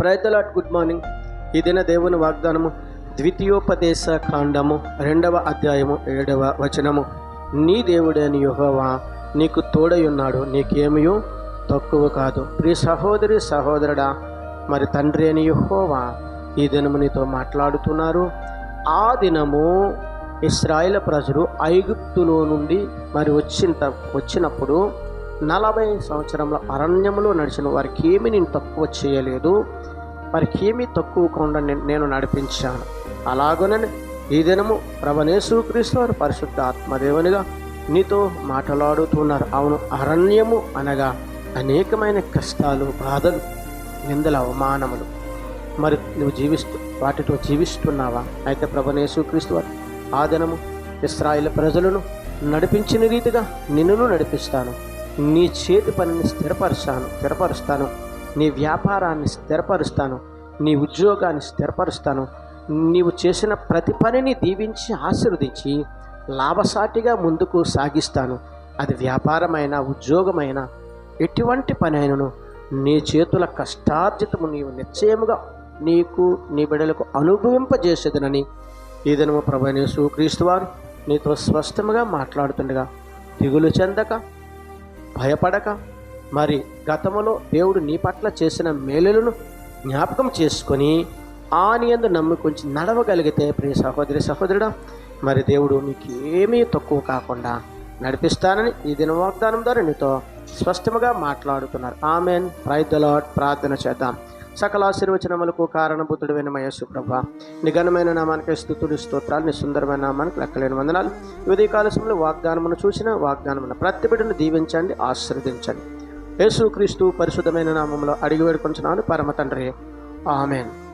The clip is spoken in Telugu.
ప్రైతలాట్ గుడ్ మార్నింగ్ ఈ దిన దేవుని వాగ్దానము ద్వితీయోపదేశ కాండము రెండవ అధ్యాయము ఏడవ వచనము. నీ దేవుడైన యుహోవా నీకు తోడయున్నాడు నీకేమియో తక్కువ కాదు. ప్రియ సహోదరి సహోదరుడా మరి తండ్రి అని యుహోవా ఈ దినము నీతో మాట్లాడుతున్నారు. ఆ దినము ఇస్రాయేల్ ప్రజలు ఐగుప్తులో నుండి మరి వచ్చిన వచ్చినప్పుడు నలభై సంవత్సరంలో అరణ్యములో నడిచిన వారికి ఏమి నేను తక్కువ చేయలేదు. వారికి ఏమీ తక్కువ కాకుండా నేను- నడిపించాను. అలాగనే ఈ దినము ప్రభనేశ్వరక్రీస్తు వారు పరిశుద్ధ ఆత్మదేవునిగా నీతో మాట్లాడుతున్నారు. అవును అరణ్యము అనగా అనేకమైన కష్టాలు బాధలు నిందల అవమానములు. మరి నువ్వు జీవిస్తూ వాటితో జీవిస్తున్నావా? అయితే ప్రభనేశ్వరక్రీస్తు వారు ఆ దినము ఇస్రాయిల్ ప్రజలను నడిపించిన రీతిగా నిన్నును నడిపిస్తాను. నీ చేతి పనిని స్థిరపరుస్తాను స్థిరపరుస్తాను. నీ వ్యాపారాన్ని స్థిరపరుస్తాను నీ ఉద్యోగాన్ని స్థిరపరుస్తాను. నీవు చేసిన ప్రతి పనిని దీవించి ఆశీర్వదించి లాభసాటిగా ముందుకు సాగిస్తాను. అది వ్యాపారమైన ఉద్యోగమైన ఎటువంటి పని అయినను నీ చేతుల కష్టార్జితము నీవు నిశ్చయముగా నీకు నీ బిడ్డలకు అనుభవింపజేసేదనని ఈ దినము ప్రభనేసు వారు నీతో స్పష్టముగా మాట్లాడుతుండగా దిగులు చెందక భయపడక. మరి గతములో దేవుడు నీ పట్ల చేసిన మేలులను జ్ఞాపకం చేసుకొని ఆనియందు నమ్ముకొంచి నడవగలిగితే ప్రియ సహోదరి సహోదరుడా మరి దేవుడు నీకు ఏమీ తక్కువ కాకుండా నడిపిస్తానని ఈ దిన వాగ్దానం ద్వారా నీతో స్పష్టముగా మాట్లాడుతున్నారు. ఆమెన్. రైతులాట్ ప్రార్థన చేద్దాం. సకల ఆశీర్వచనములకు కారణభూతుడైన మయస్సు ప్రభ. నిఘనమైన నామానికి స్థుతుడు స్తోత్రాలు నీ సుందరమైన నామానికి లెక్కలేని వందనాలు. ఈ ఉదయ వాగ్దానమును చూసిన వాగ్దానమును ప్రతి బిడ్డను దీవించండి ఆశీర్వదించండి. యేసుక్రీస్తు పరిశుద్ధమైన నామంలో అడిగి వేడుకొంచున్నాను పరమ తండ్రి. ఆమెన్.